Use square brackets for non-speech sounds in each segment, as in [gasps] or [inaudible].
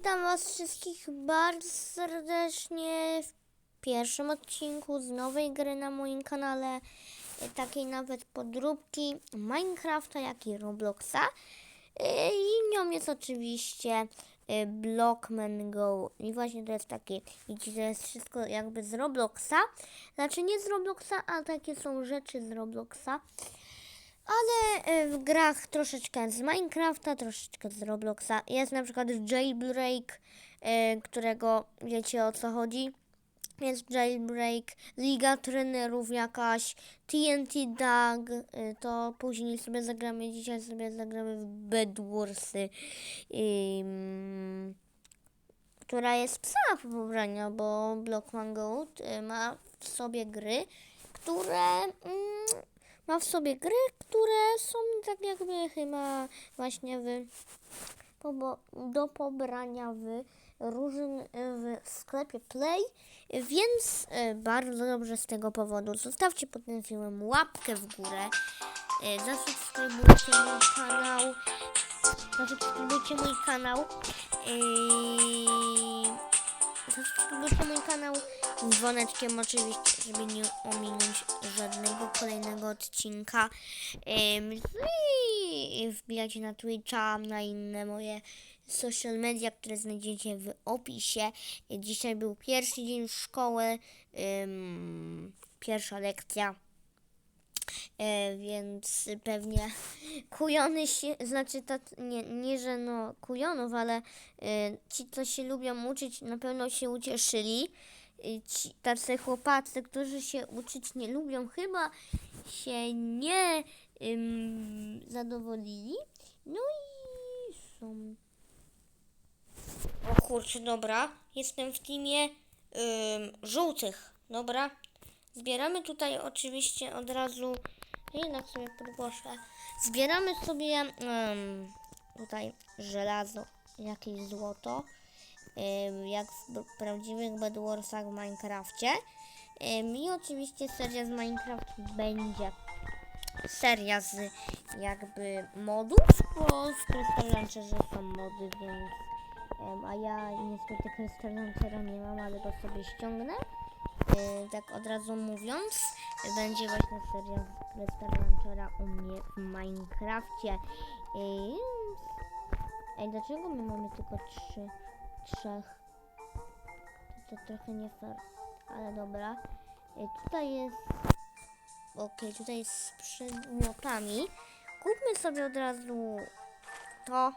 Witam Was wszystkich bardzo serdecznie w pierwszym odcinku z nowej gry na moim kanale, e, takiej nawet podróbki Minecrafta, jak i Robloxa. E, I nią jest oczywiście e, Blockman Go. I właśnie to jest takie, widzicie, to jest wszystko jakby z Robloxa. Znaczy nie z Robloxa, a takie są rzeczy z Robloxa. Ale e, w grach troszeczkę z Minecrafta, troszeczkę z Robloxa. Jest na przykład jailbreak, e, którego wiecie o co chodzi. Jest jailbreak, liga trenerów jakaś, TNT Dog, e, to później sobie zagramy, dzisiaj sobie zagramy w Bedwarsy, ym, która jest psa w pobrania, bo Blockman Goat ma w sobie gry, które... Mm, ma w sobie gry, które są tak jakby chyba właśnie w, do pobrania w różn, w sklepie Play, więc e, bardzo dobrze z tego powodu. Zostawcie pod tym filmem łapkę w górę, e, zasubskrybujcie mój kanał, zasubskrybujcie mój kanał, e, zasubskrybujcie mój kanał z dzwoneczkiem oczywiście, żeby nie ominąć żadnego kolejnego odcinka. No i wbijajcie na Twitcha, na inne moje social media, które znajdziecie w opisie. Dzisiaj był pierwszy dzień szkoły, pierwsza lekcja. E, więc pewnie kujony się, znaczy tat, nie, nie, że no kujonów, ale e, ci, co się lubią uczyć, na pewno się ucieszyli. E, ci tacy chłopacy, którzy się uczyć nie lubią, chyba się nie ym, zadowolili. No i są. O kurczę, dobra. Jestem w teamie ym, żółtych. Dobra. Zbieramy tutaj oczywiście od razu. Jednak sobie podgłoszę. Zbieramy sobie em, tutaj żelazo, jakieś złoto. em, jak w prawdziwych Bedwarsach w Minecrafcie. Em, I oczywiście seria z Minecraft będzie seria z jakby modów, bo w Crystal są mody, więc em, a ja niestety Crystal nie mam, ale go sobie ściągnę. E, tak od razu mówiąc, będzie właśnie seria Crystal Launchera u mnie w Minecrafcie. E, Ej, dlaczego my mamy tylko trzy, trzech? To, to trochę nie fair, ale dobra. E, tutaj jest, okej, tutaj jest z przedmiotami. Kupmy sobie od razu to,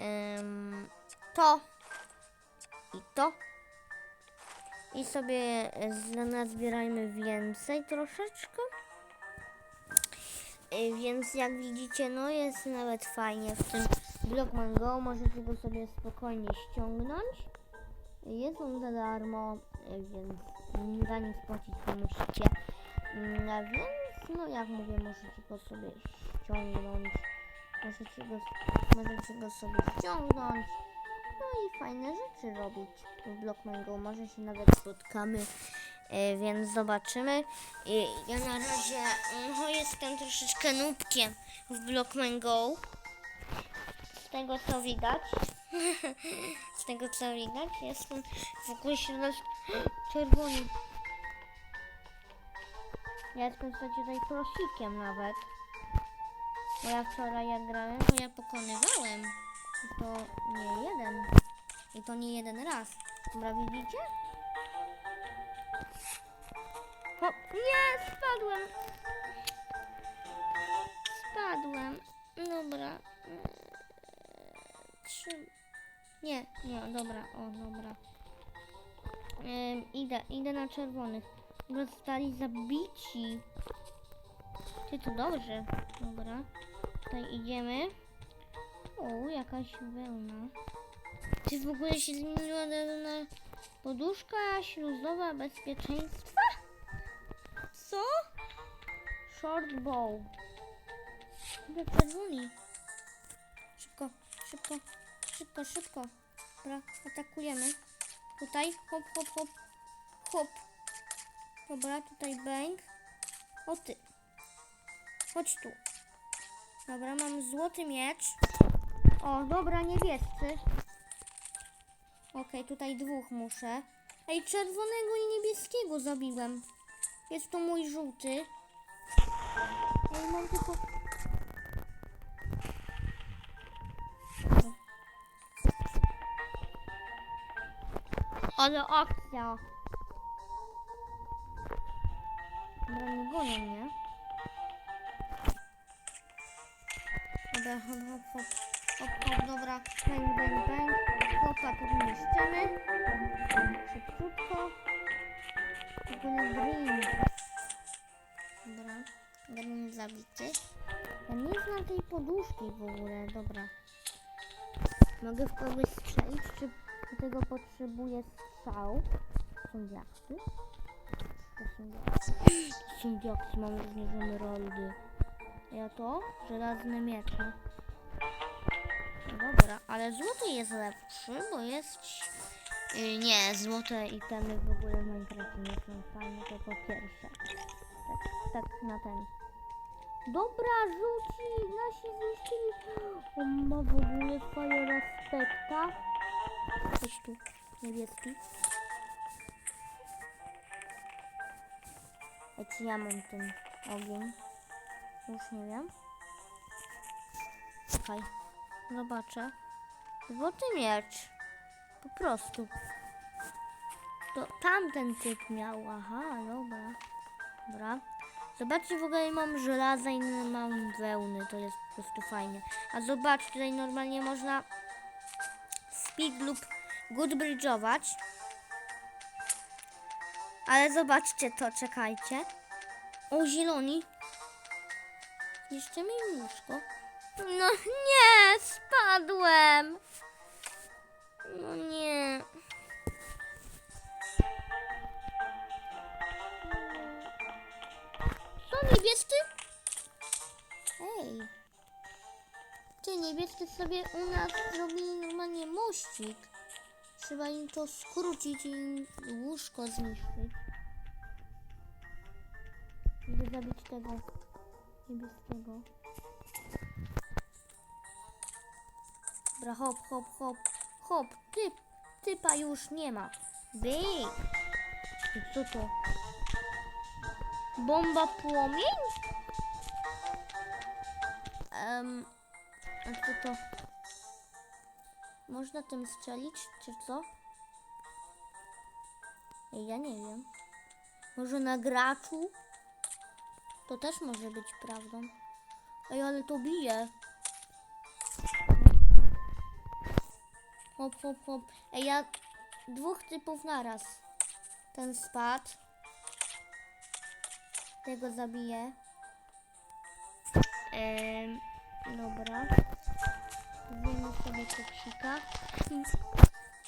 em, to i to. I sobie z- nazbierajmy więcej troszeczkę. Y, Więc jak widzicie, no jest nawet fajnie w tym Blockman Go. Możecie go sobie spokojnie ściągnąć. Jest on za darmo, y, więc za nic płacić nie musicie. A więc, no jak mówię, możecie go sobie ściągnąć. Możecie go, możecie go sobie ściągnąć. No i fajne rzeczy robić w Blockman Go. Może się nawet spotkamy, e, więc zobaczymy. Ja na razie no, jestem troszeczkę nubkiem w Blockman Go. Z tego co widać. [laughs] Z tego co widać, jestem w ogóle się nas [gasps] czerwony. Ja jestem zasadzie tutaj prosikiem nawet. Bo ja wczoraj jak grałem, to ja pokonywałem. I to nie jeden. I to nie jeden raz. Dobra, widzicie? Hop. Nie, spadłem. Spadłem. Dobra. Eee, Trzy. Nie, nie, dobra, o, dobra. Em, idę, idę na czerwonych. Zostali zabici. Ty to dobrze. Dobra. Tutaj idziemy. O, jakaś wełna. Czy w ogóle się zmieniła na poduszka śluzowa bezpieczeństwa? Co? Short bow. Chyba. Szybko, szybko, szybko, szybko. Dobra, atakujemy. Tutaj, hop, hop, hop, hop. Dobra, tutaj bang. O ty. Chodź tu. Dobra, mam złoty miecz. O, dobra, niebiescy. Okej, tutaj dwóch muszę. Ej, czerwonego i niebieskiego zabiłem. Jest to mój żółty. Ej, mam tylko... Ale akcja. Dobra, nie gonią mnie. Dobra, hop, hop, hop. Hop, hop, dobra. Bang, bang, bang. Chłopa niszczymy. Szybciutko. Tylko nie green. Dobra. Green zabity. Ja nie znam tej poduszki w ogóle. Dobra. Mogę w kogoś strzelić, czy do tego potrzebuję strzał? Są diaksy? To są diaksy. Są diaksy, mamy również emeraldy. Ja to? Żelazne miecze. Dobra, ale złoty jest lepszy, bo jest... Yy, nie, złote itemy w ogóle w Minecrafcie nie są fajne, to po pierwsze. Tak, tak na ten. Dobra, rzuci, nasi zniszczyli. On ma w ogóle fajne aspekta. Chodź tu, niebieski. Czy ja mam ten ogień? Już nie wiem. Czekaj, zobaczę. Złoty miecz. Po prostu. To tamten typ miał. Aha, dobra. Dobra. Zobaczcie, w ogóle mam żelaza i mam wełny. To jest po prostu fajnie. A zobacz, tutaj normalnie można speed lub good bridge'ować. Ale zobaczcie to, czekajcie. O, zieloni. Jeszcze mi łóżko. No nie, spadłem. No nie. Co, niebiescy? Ej. Ty, niebiescy sobie u nas zrobili normalnie mościk. Trzeba im to skrócić i im łóżko zniszczyć. Żeby zabić tego niebieskiego. Dobra, hop, hop, hop, hop, typ, typa już nie ma. Byk. I co to? Bomba płomień? Um, a co to? Można tym strzelić, czy co? Ja nie wiem. Może na graczu? To też może być prawdą. Ej, ale to bije. Hop, hop, hop. Ej, ja dwóch typów naraz. Ten spadł. Tego zabiję. Ehm, dobra. Zjemy sobie koksika.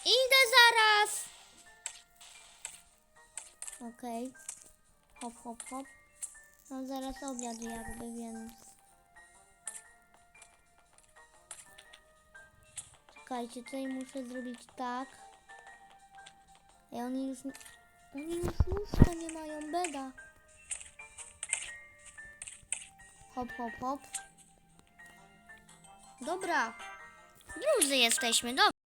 Idę zaraz! Okej. Hop, hop, hop. Mam zaraz obiad jakby, więc... Czekajcie, tutaj muszę zrobić tak. Ej, oni już... Oni już łóżka nie mają, beda. Hop, hop, hop. Dobra. Drudzy jesteśmy, dobra.